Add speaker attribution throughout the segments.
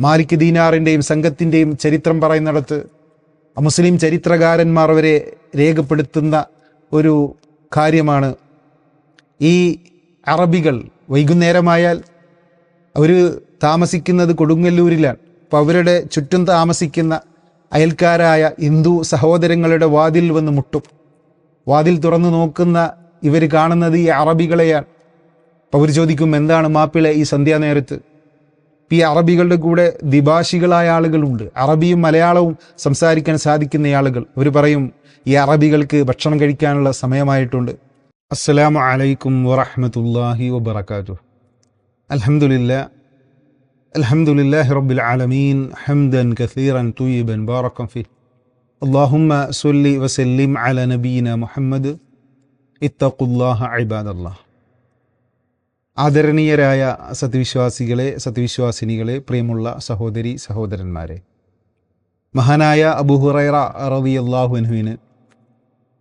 Speaker 1: മാലിക് ദീനാറിന്റെയും സംഘത്തിന്റെയും ചരിത്രം പറയുന്നിടത്ത് മുസ്ലിം ചരിത്രകാരന്മാർ വരെ രേഖപ്പെടുത്തുന്ന ഒരു കാര്യമാണ് ഈ അറബികൾ വൈകുന്നേരമായാൽ അവർ താമസിക്കുന്നത് കൊടുങ്ങല്ലൂരിലാണ്. അപ്പോൾ അവരുടെ ചുറ്റും താമസിക്കുന്ന അയൽക്കാരായ ഹിന്ദു സഹോദരങ്ങളുടെ വാതിൽ വന്ന് മുട്ടും. വാതിൽ തുറന്നു നോക്കുന്ന ഇവർ കാണുന്നത് ഈ അറബികളെയാണ്. അപ്പോൾ അവർ ചോദിക്കും എന്താണ് മാപ്പിള ഈ സന്ധ്യാനേരത്ത്? ഈ അറബികളുടെ കൂടെ ദ്വിഭാഷികളായ ആളുകളുണ്ട് അറബിയും മലയാളവും സംസാരിക്കാൻ സാധിക്കുന്ന ആളുകൾ അവർ പറയും ഈ അറബികൾക്ക് ഭക്ഷണം കഴിക്കാനുള്ള സമയമായിട്ടുണ്ട് അസ്സലാമു അലൈക്കും വറഹ്മത്തുള്ളാഹി വബറകാതുഹു അൽഹംദുലില്ലാ അൽഹംദുലില്ലാഹി റബ്ബിൽ ആലമീൻ ഹംദൻ കസീറൻ തുയ്യിബൻ ബാറകം ഫീ اللهم صل وسلم على نبينا محمد اتقوا الله عباد الله ആദരണീയരായ സത്യവിശ്വാസികളെ സത്യവിശ്വാസിനികളെ പ്രിയമുള്ള സഹോദരി സഹോദരന്മാരെ. മഹാനായ അബുഹുറൈറ റവി അള്ളാഹുവിന്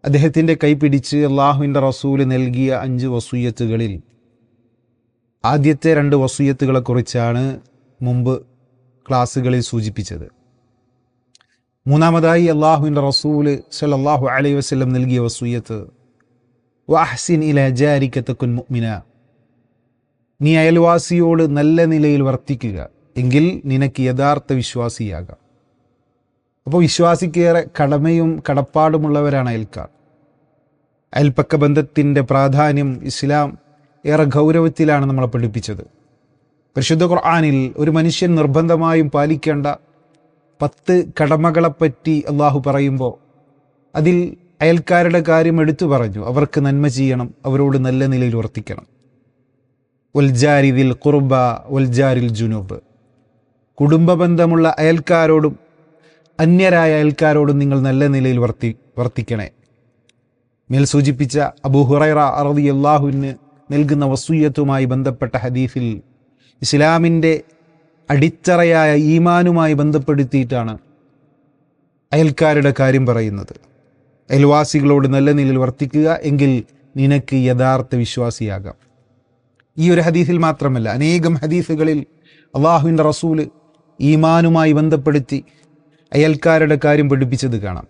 Speaker 1: അദ്ദേഹത്തിന്റെ കൈപിടിച്ച് അള്ളാഹുവിന്റെ റസൂൽ നൽകിയ അഞ്ച് വസൂയത്തുകളിൽ ആദ്യത്തെ രണ്ട് വസൂയത്തുകളെക്കുറിച്ചാണ് മുമ്പ് ക്ലാസ്സുകളിൽ സൂചിപ്പിച്ചത്. മൂന്നാമതായി അള്ളാഹുവിന്റെ റസൂൽ സല്ലല്ലാഹു അലൈഹി വസല്ലം നൽകിയ വസൂയത്ത് വാഹ്സിൻ ഇല ജാരിക്കത്തക്കുൻ മുഅ്മിന നീ അയൽവാസിയോട് നല്ല നിലയിൽ വർത്തിക്കുക എങ്കിൽ നിനക്ക് യഥാർത്ഥ വിശ്വാസിയാകാം. അപ്പോൾ വിശ്വാസിക്കേറെ കടമയും കടപ്പാടുമുള്ളവരാണ് അയൽക്കാർ. അയൽപ്പക്ക ബന്ധത്തിന്റെ പ്രാധാന്യം ഇസ്ലാം ഏറെ ഗൗരവത്തിലാണ് നമ്മളെ പഠിപ്പിച്ചത്. പരിശുദ്ധ ഖുർആാനിൽ ഒരു മനുഷ്യൻ നിർബന്ധമായും പാലിക്കേണ്ട പത്ത് കടമകളെപ്പറ്റി അള്ളാഹു പറയുമ്പോൾ അതിൽ അയൽക്കാരുടെ കാര്യം എടുത്തു പറഞ്ഞു. അവർക്ക് നന്മ ചെയ്യണം അവരോട് നല്ല നിലയിൽ വർത്തിക്കണം. ഉൽജാരിദിൽ കുർബ ഉൽജാരിൽ ജുനൂബ് കുടുംബ ബന്ധമുള്ള അയൽക്കാരോടും അന്യരായ അയൽക്കാരോടും നിങ്ങൾ നല്ല നിലയിൽ വർത്തി വർത്തിക്കണേ. മേൽ സൂചിപ്പിച്ച അബു ഹുറൈറ അറബി അള്ളാഹുവിന് നൽകുന്ന വസൂയത്തുമായി ബന്ധപ്പെട്ട ഹദീഫിൽ ഇസ്ലാമിന്റെ അടിത്തറയായ ഈമാനുമായി ബന്ധപ്പെടുത്തിയിട്ടാണ് അയൽക്കാരുടെ കാര്യം പറയുന്നത്. അയൽവാസികളോട് നല്ല നിലയിൽ വർത്തിക്കുക എങ്കിൽ നിനക്ക് യഥാർത്ഥ വിശ്വാസിയാകാം. ഈ ഒരു ഹദീസിൽ മാത്രമല്ല അനേകം ഹദീസുകളിൽ അള്ളാഹുവിന്റെ റസൂൽ ഈമാനുമായി ബന്ധപ്പെടുത്തി അയൽക്കാരുടെ കാര്യം പഠിപ്പിച്ചത് കാണാം.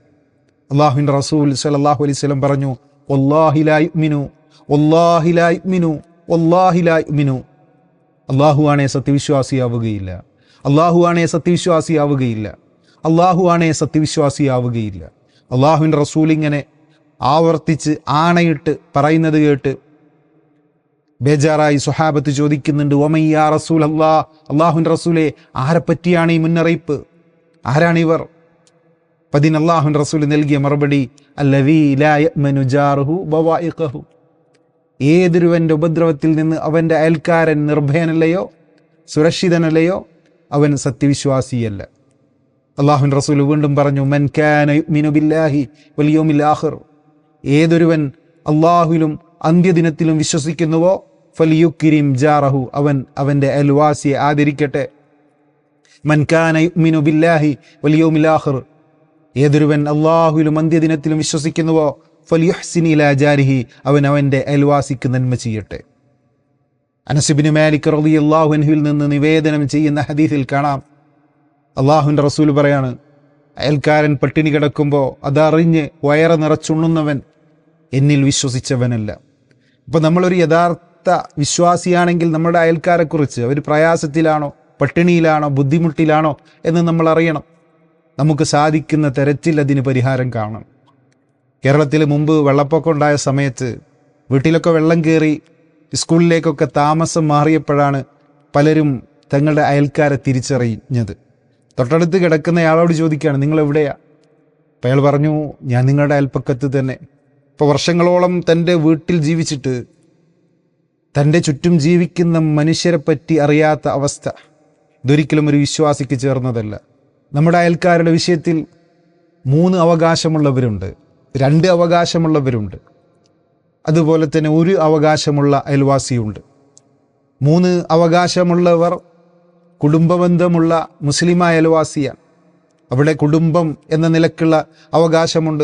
Speaker 1: അള്ളാഹുവിന്റെ റസൂൽ സലല്ലാഹു അലൈഹി സ്വലം പറഞ്ഞു ഒല്ലാഹിലായ്മിനു ഒല്ലാഹിലായ്മിനു ഒല്ലാഹിലായ്മിനു അള്ളാഹു ആണേ സത്യവിശ്വാസിയാവുകയില്ല. അള്ളാഹു ആണേ സത്യവിശ്വാസിയാവുകയില്ല. അള്ളാഹു ആണേ സത്യവിശ്വാസിയാവുകയില്ല. അള്ളാഹുവിന്റെ റസൂൽ ഇങ്ങനെ ആവർത്തിച്ച് ആണയിട്ട് പറയുന്നത് കേട്ട് ബേജാറായി സുഹാബത്ത് ചോദിക്കുന്നുണ്ട് ഒമയ്യാ റസൂൽ അള്ളാ അള്ളാഹുൻ റസൂലെ ആരെപ്പറ്റിയാണ് ഈ മുന്നറിയിപ്പ്? ആരാണിവർ പതിന് അള്ളാഹുൻ റസൂൽ നൽകിയ മറുപടി ഏതൊരുവന്റെ ഉപദ്രവത്തിൽ നിന്ന് അവന്റെ അയൽക്കാരൻ നിർഭയനല്ലയോ സുരക്ഷിതനല്ലയോ അവൻ സത്യവിശ്വാസിയല്ല. അള്ളാഹുൻ റസൂൽ വീണ്ടും പറഞ്ഞു മൻ മിനു ബില്ലാഹി വലിയോമിൽ ആഹിർ ഏതൊരുവൻ അള്ളാഹുലും അന്ത്യദിനത്തിലും വിശ്വസിക്കുന്നുവോ ഫലിയുക്കിരിം ജാറഹു. അവൻ അവന്റെ അയൽവാസിയെ ആദരിക്കട്ടെ. മൻകാനു ബില്ലാഹി വലിയോമിൽ ആഹിർ ഏതൊരുവൻ അള്ളാഹുലും അന്ത്യദിനത്തിലും വിശ്വസിക്കുന്നുവോ ഫലിയുഹ്സിനില ജാരിഹി. അവൻ അവന്റെ അയൽവാസിക്ക് നന്മ ചെയ്യട്ടെ. അനസുബിന് മാലിക് റബി അള്ളാഹുൻഹുവിൽ നിന്ന് നിവേദനം ചെയ്യുന്ന ഹദീസിൽ കാണാം. അള്ളാഹുവിന്റെ റസൂൽ പറയാണ് അയൽക്കാരൻ പട്ടിണി കിടക്കുമ്പോൾ അതറിഞ്ഞ് വയറ് നിറച്ചുണ്ണുന്നവൻ എന്നിൽ വിശ്വസിച്ചവനല്ല. ഇപ്പം നമ്മളൊരു യഥാർത്ഥ വിശ്വാസിയാണെങ്കിൽ നമ്മുടെ അയൽക്കാരെക്കുറിച്ച് അവർ പ്രയാസത്തിലാണോ പട്ടിണിയിലാണോ ബുദ്ധിമുട്ടിലാണോ എന്ന് നമ്മൾ അറിയണം. നമുക്ക് സാധിക്കുന്ന തരത്തിൽ അതിന് പരിഹാരം കാണണം. കേരളത്തിൽ മുമ്പ് വെള്ളപ്പൊക്കം ഉണ്ടായ സമയത്ത് വീട്ടിലൊക്കെ വെള്ളം കയറി സ്കൂളിലേക്കൊക്കെ താമസം മാറിയപ്പോഴാണ് പലരും തങ്ങളുടെ അയൽക്കാരെ തിരിച്ചറിഞ്ഞത്. തൊട്ടടുത്ത് കിടക്കുന്നയാളോട് ചോദിക്കുകയാണ് നിങ്ങൾ എവിടെയാ? അപ്പം അയാൾ പറഞ്ഞു ഞാൻ നിങ്ങളുടെ അയൽപ്പക്കത്ത് തന്നെ. ഇപ്പോൾ വർഷങ്ങളോളം തന്റെ വീട്ടിൽ ജീവിച്ചിട്ട് തന്റെ ചുറ്റും ജീവിക്കുന്ന മനുഷ്യരെപ്പറ്റി അറിയാത്ത അവസ്ഥ ഇതൊരിക്കലും ഒരു വിശ്വാസിക്ക് ചേർന്നതല്ല. നമ്മുടെ അയൽക്കാരുടെ വിഷയത്തിൽ മൂന്ന് അവകാശമുള്ളവരുണ്ട് രണ്ട് അവകാശമുള്ളവരുണ്ട്. അതുപോലെ തന്നെ ഒരു അവകാശമുള്ള അയൽവാസിയുണ്ട്. മൂന്ന് അവകാശമുള്ളവർ കുടുംബബന്ധമുള്ള മുസ്ലിമായ അയൽവാസിയാണ്. അവിടെ കുടുംബം എന്ന നിലക്കുള്ള അവകാശമുണ്ട്.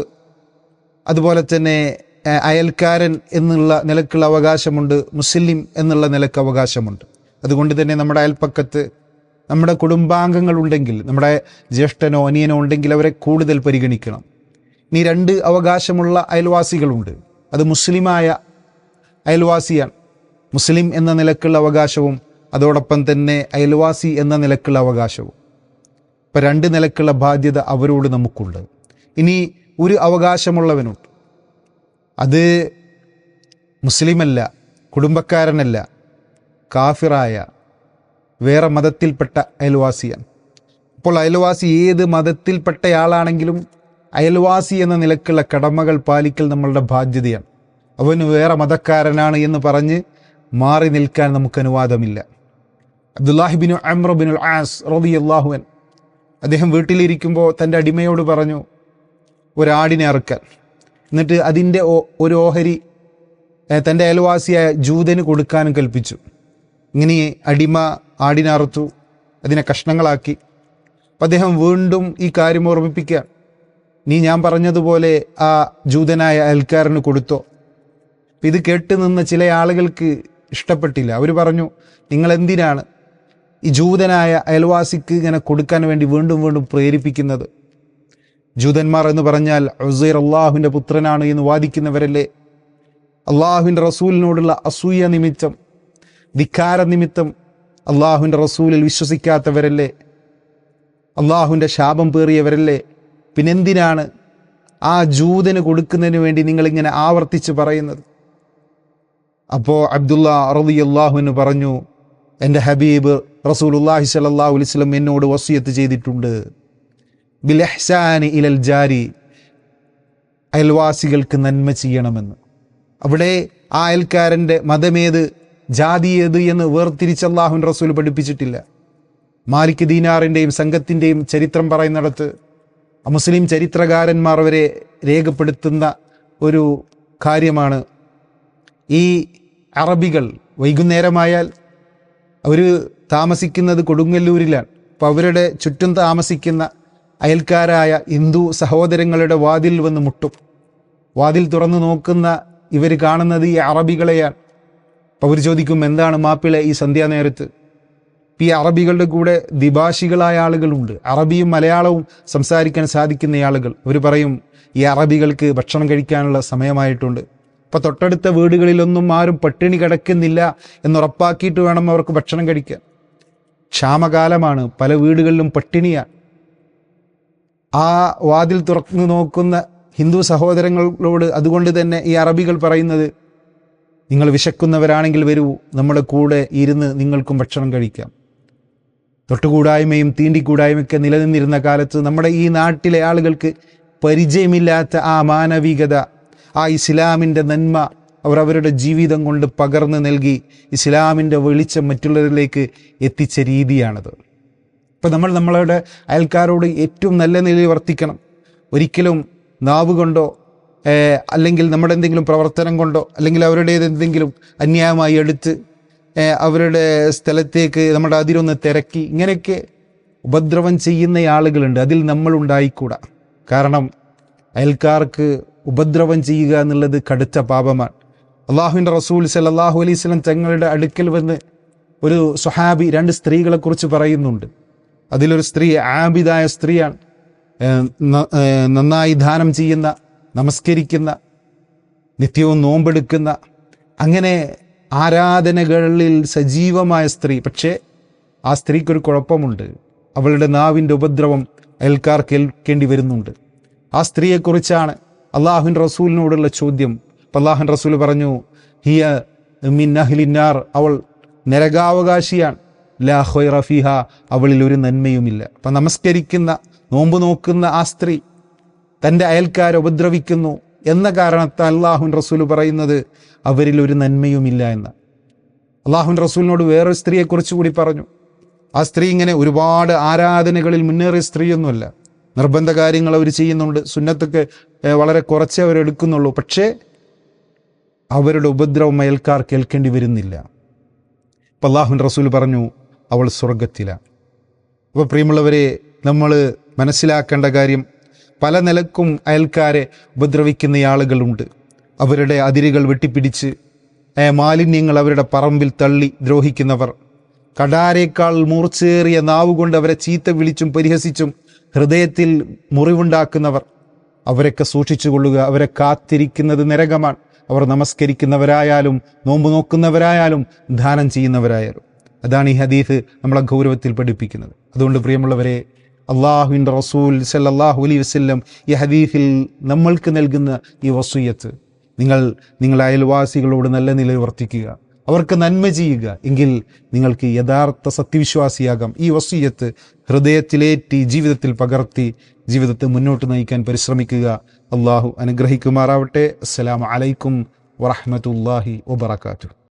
Speaker 1: അതുപോലെ തന്നെ അയൽക്കാരൻ എന്നുള്ള നിലക്കുള്ള അവകാശമുണ്ട് മുസ്ലിം എന്നുള്ള നിലയ്ക്ക് അവകാശമുണ്ട്. അതുകൊണ്ട് തന്നെ നമ്മുടെ അയൽപ്പക്കത്ത് നമ്മുടെ കുടുംബാംഗങ്ങൾ ഉണ്ടെങ്കിൽ നമ്മുടെ ജ്യേഷ്ഠനോ അനിയനോ ഉണ്ടെങ്കിൽ അവരെ കൂടുതൽ പരിഗണിക്കണം. ഇനി രണ്ട് അവകാശമുള്ള അയൽവാസികളുണ്ട്. അത് മുസ്ലിമായ അയൽവാസിയാണ്. മുസ്ലിം എന്ന നിലക്കുള്ള അവകാശവും അതോടൊപ്പം തന്നെ അയൽവാസി എന്ന നിലക്കുള്ള അവകാശവും. ഇപ്പം രണ്ട് നിലക്കുള്ള ബാധ്യത അവരോട് നമുക്കുണ്ട്. ഇനി ഒരു അവകാശമുള്ളവനുണ്ട്. അത് മുസ്ലിമല്ല കുടുംബക്കാരനല്ല കാഫിറായ വേറെ മതത്തിൽപ്പെട്ട അയൽവാസിയാണ്. അപ്പോൾ അയൽവാസി ഏത് മതത്തിൽപ്പെട്ടയാളാണെങ്കിലും അയൽവാസി എന്ന നിലക്കുള്ള കടമകൾ പാലിക്കൽ നമ്മളുടെ ബാധ്യതയാണ്. അവന് വേറെ മതക്കാരനാണ് എന്ന് പറഞ്ഞ് മാറി നിൽക്കാൻ നമുക്ക് അനുവാദമില്ല. അബ്ദുല്ലാഹിബിനു അമ്രബിനുൽ ആസ് റബി അള്ളാഹുവൻ അദ്ദേഹം വീട്ടിലിരിക്കുമ്പോൾ തന്റെ അടിമയോട് പറഞ്ഞു ഒരാടിനെ അറുക്കാൻ. എന്നിട്ട് അതിന്റെ ഒരു ഓഹരി തന്റെ അയൽവാസിയായ ജൂതന് കൊടുക്കാനും കൽപ്പിച്ചു. ഇങ്ങനെ അടിമ ആടിനറുത്തു അതിനെ കഷ്ണങ്ങളാക്കി. അപ്പം അദ്ദേഹം വീണ്ടും ഈ കാര്യം ഓർമ്മിപ്പിക്കുക. നീ ഞാൻ പറഞ്ഞതുപോലെ ആ ജൂതനായ അയൽക്കാരന് കൊടുത്തോ? ഇത് കേട്ട് നിന്ന ചില ആളുകൾക്ക് ഇഷ്ടപ്പെട്ടില്ല. അവർ പറഞ്ഞു നിങ്ങൾ എന്തിനാണ് ഈ ജൂതനായ അയൽവാസിക്ക് ഇങ്ങനെ കൊടുക്കാൻ വേണ്ടി വീണ്ടും വീണ്ടും പ്രേരിപ്പിക്കുന്നത്? ജൂതന്മാർ എന്ന് പറഞ്ഞാൽ ഉസൈർ അള്ളാഹുവിന്റെ പുത്രനാണ് എന്ന് വാദിക്കുന്നവരല്ലേ? അള്ളാഹുവിന്റെ റസൂലിനോടുള്ള അസൂയ നിമിത്തം ധിക്കാര നിമിത്തം അള്ളാഹുവിന്റെ റസൂലിൽ വിശ്വസിക്കാത്തവരല്ലേ? അള്ളാഹുവിന്റെ ശാപം പേറിയവരല്ലേ? പിന്നെന്തിനാണ് ആ ജൂതന് കൊടുക്കുന്നതിന് വേണ്ടി നിങ്ങളിങ്ങനെ ആവർത്തിച്ച് പറയുന്നത്? അപ്പോൾ അബ്ദുള്ള റതി അള്ളാഹുവിന് പറഞ്ഞു എന്റെ ഹബീബ് റസൂൽ അള്ളാഹി വസല്ലം എന്നോട് വസിയത്ത് ചെയ്തിട്ടുണ്ട്. ബിൽ ഇഹ്സാനി ഇലൽ ജാരി അയൽവാസികൾക്ക് നന്മ ചെയ്യണമെന്ന്. അവിടെ ആ അയൽക്കാരന്റെ മതമേത് ജാതി ഏത് എന്ന് വേർതിരിച്ച് അള്ളാഹുൻ റസൂൽ പഠിപ്പിച്ചിട്ടില്ല. മാലിക് ദീനാറിന്റെയും സംഘത്തിന്റെയും ചരിത്രം പറയുന്നിടത്ത് മുസ്ലിം ചരിത്രകാരന്മാർ വരെ രേഖപ്പെടുത്തുന്ന ഒരു കാര്യമാണ്. ഈ അറബികൾ വൈകുന്നേരമായാൽ അവർ താമസിക്കുന്നത് കൊടുങ്ങല്ലൂരിലാണ്. അപ്പോൾ അവരുടെ ചുറ്റും താമസിക്കുന്ന അയൽക്കാരായ ഹിന്ദു സഹോദരങ്ങളുടെ വാതിൽ വന്ന് മുട്ടും. വാതിൽ തുറന്നു നോക്കുന്ന ഇവർ കാണുന്നത് ഈ അറബികളെയാണ്. അപ്പോൾ അവർ ചോദിക്കും എന്താണ് മാപ്പിള ഈ സന്ധ്യാനേരത്ത്? ഈ അറബികളുടെ കൂടെ ദ്വിഭാഷികളായ ആളുകളുണ്ട്. അറബിയും മലയാളവും സംസാരിക്കാൻ സാധിക്കുന്ന ആളുകൾ. അവർ പറയും ഈ അറബികൾക്ക് ഭക്ഷണം കഴിക്കാനുള്ള സമയമായിട്ടുണ്ട്. അപ്പോൾ തൊട്ടടുത്ത വീടുകളിലൊന്നും ആരും പട്ടിണി കിടക്കുന്നില്ല എന്നുറപ്പാക്കിയിട്ട് വേണം അവർക്ക് ഭക്ഷണം കഴിക്കാൻ. ക്ഷാമകാലമാണ്. പല വീടുകളിലും പട്ടിണിയാണ്. ആ വാതിൽ തുറന്നു നോക്കുന്ന ഹിന്ദു സഹോദരങ്ങളോട് അതുകൊണ്ട് തന്നെ ഈ അറബികൾ പറയുന്നത് നിങ്ങൾ വിശക്കുന്നവരാണെങ്കിൽ വരൂ നമ്മുടെ കൂടെ ഇരുന്ന് നിങ്ങൾക്കും ഭക്ഷണം കഴിക്കാം. തൊട്ടുകൂടായ്മയും തീണ്ടിക്കൂടായ്മയൊക്കെ നിലനിന്നിരുന്ന കാലത്ത് നമ്മുടെ ഈ നാട്ടിലെ ആളുകൾക്ക് പരിചയമില്ലാത്ത ആ മാനവികത ആ ഇസ്ലാമിന്റെ നന്മ അവർ അവരുടെ ജീവിതം കൊണ്ട് പകർന്നു നൽകി ഇസ്ലാമിന്റെ വെളിച്ചം മറ്റുള്ളവരിലേക്ക് എത്തിച്ച രീതിയാണത്. ഇപ്പം നമ്മൾ നമ്മളുടെ അയൽക്കാരോട് ഏറ്റവും നല്ല നിലയിൽ വർത്തിക്കണം. ഒരിക്കലും നാവ് കൊണ്ടോ അല്ലെങ്കിൽ നമ്മുടെ എന്തെങ്കിലും പ്രവർത്തനം കൊണ്ടോ അല്ലെങ്കിൽ അവരുടേത് എന്തെങ്കിലും അന്യായമായി എടുത്ത് അവരുടെ സ്ഥലത്തേക്ക് നമ്മുടെ അതിരൊന്ന് തിരക്കി ഇങ്ങനെയൊക്കെ ഉപദ്രവം ചെയ്യുന്ന ആളുകളുണ്ട്. അതിൽ നമ്മൾ ഉണ്ടായിക്കൂടാ. കാരണം അയൽക്കാർക്ക് ഉപദ്രവം ചെയ്യുക എന്നുള്ളത് കടുത്ത പാപമാണ്. അള്ളാഹുവിന്റെ റസൂൽ സല്ലല്ലാഹു അലൈഹി സ്വലം തങ്ങളുടെ അടുക്കൽ വന്ന് ഒരു സുഹാബി രണ്ട് സ്ത്രീകളെക്കുറിച്ച് പറയുന്നുണ്ട്. അതിലൊരു സ്ത്രീ ആബിദായ സ്ത്രീയാണ്. നന്നായി ദാനം ചെയ്യുന്ന നമസ്കരിക്കുന്ന നിത്യവും നോമ്പെടുക്കുന്ന അങ്ങനെ ആരാധനകളിൽ സജീവമായ സ്ത്രീ. പക്ഷേ ആ സ്ത്രീക്കൊരു കുഴപ്പമുണ്ട്. അവളുടെ നാവിന്റെ ഉപദ്രവം അയൽക്കാർ കേൾക്കേണ്ടി വരുന്നുണ്ട്. ആ സ്ത്രീയെക്കുറിച്ചാണ് അള്ളാഹുൻ റസൂലിനോടുള്ള ചോദ്യം. അള്ളാഹുൻ റസൂൽ പറഞ്ഞു ഹിയ മിൻ അഹ്ലിന്നാർ. അവൾ നരകാവകാശിയാണ്. ലാ ഫിഹ അവളിൽ ഒരു നന്മയുമില്ല. അപ്പം നമസ്കരിക്കുന്ന നോമ്പ് നോക്കുന്ന ആ സ്ത്രീ തന്റെ അയൽക്കാരെ ഉപദ്രവിക്കുന്നു എന്ന കാരണത്താൽ അള്ളാഹുൻ റസൂൽ പറയുന്നത് അവരിൽ ഒരു നന്മയുമില്ല എന്ന്. അള്ളാഹുൻ റസൂലിനോട് വേറൊരു സ്ത്രീയെക്കുറിച്ച് കൂടി പറഞ്ഞു. ആ സ്ത്രീ ഇങ്ങനെ ഒരുപാട് ആരാധനകളിൽ മുന്നേറിയ സ്ത്രീയൊന്നുമല്ല. നിർബന്ധ കാര്യങ്ങൾ അവർ ചെയ്യുന്നുണ്ട്. സുന്നത്തൊക്കെ വളരെ കുറച്ചേ അവരെടുക്കുന്നുള്ളൂ പക്ഷേ അവരുടെ ഉപദ്രവം അയൽക്കാർ കേൾക്കേണ്ടി വരുന്നില്ല. അപ്പം അള്ളാഹുൻ റസൂൽ പറഞ്ഞു അവൾ സ്വർഗത്തിലാണ് അപ്പോൾ പ്രിയമുള്ളവരെ നമ്മൾ മനസ്സിലാക്കേണ്ട കാര്യം പല നിലക്കും അയൽക്കാരെ ഉപദ്രവിക്കുന്ന ആളുകളുണ്ട്. അവരുടെ അതിരുകൾ വെട്ടിപ്പിടിച്ച് മാലിന്യങ്ങൾ അവരുടെ പറമ്പിൽ തള്ളി ദ്രോഹിക്കുന്നവർ. കടാരേക്കാൾ മൂർച്ചേറിയ നാവുകൊണ്ട് അവരെ ചീത്ത വിളിച്ചും പരിഹസിച്ചും ഹൃദയത്തിൽ മുറിവുണ്ടാക്കുന്നവർ. അവരൊക്കെ സൂക്ഷിച്ചു കൊള്ളുക അവരെ കാത്തിരിക്കുന്നത് നരകമാണ്. അവർ നമസ്കരിക്കുന്നവരായാലും നോമ്പ് നോക്കുന്നവരായാലും ദാനം ചെയ്യുന്നവരായാലും. അതാണ് ഈ ഹദീഫ് നമ്മളെ ഗൗരവത്തിൽ പഠിപ്പിക്കുന്നത്. അതുകൊണ്ട് പ്രിയമുള്ളവരെ അള്ളാഹുവിന്റെ റസൂൽ സല്ലാഹു അലൈഹി വസ്ല്ലം ഈ ഹദീഫിൽ നമ്മൾക്ക് നൽകുന്ന ഈ വസൂയത്ത് നിങ്ങൾ നിങ്ങളുടെ അയൽവാസികളോട് നല്ല നിലയിൽ വർത്തിക്കുക അവർക്ക് നന്മ ചെയ്യുക എങ്കിൽ നിങ്ങൾക്ക് യഥാർത്ഥ സത്യവിശ്വാസിയാകാം. ഈ വസൂയത്ത് ഹൃദയത്തിലേറ്റി ജീവിതത്തിൽ പകർത്തി ജീവിതത്തെ മുന്നോട്ട് നയിക്കാൻ പരിശ്രമിക്കുക. അള്ളാഹു അനുഗ്രഹിക്കുമാറാവട്ടെ. അസ്സലാമു അലൈക്കും വറഹ്മത്തുള്ളാഹി വബറകാതുഹു.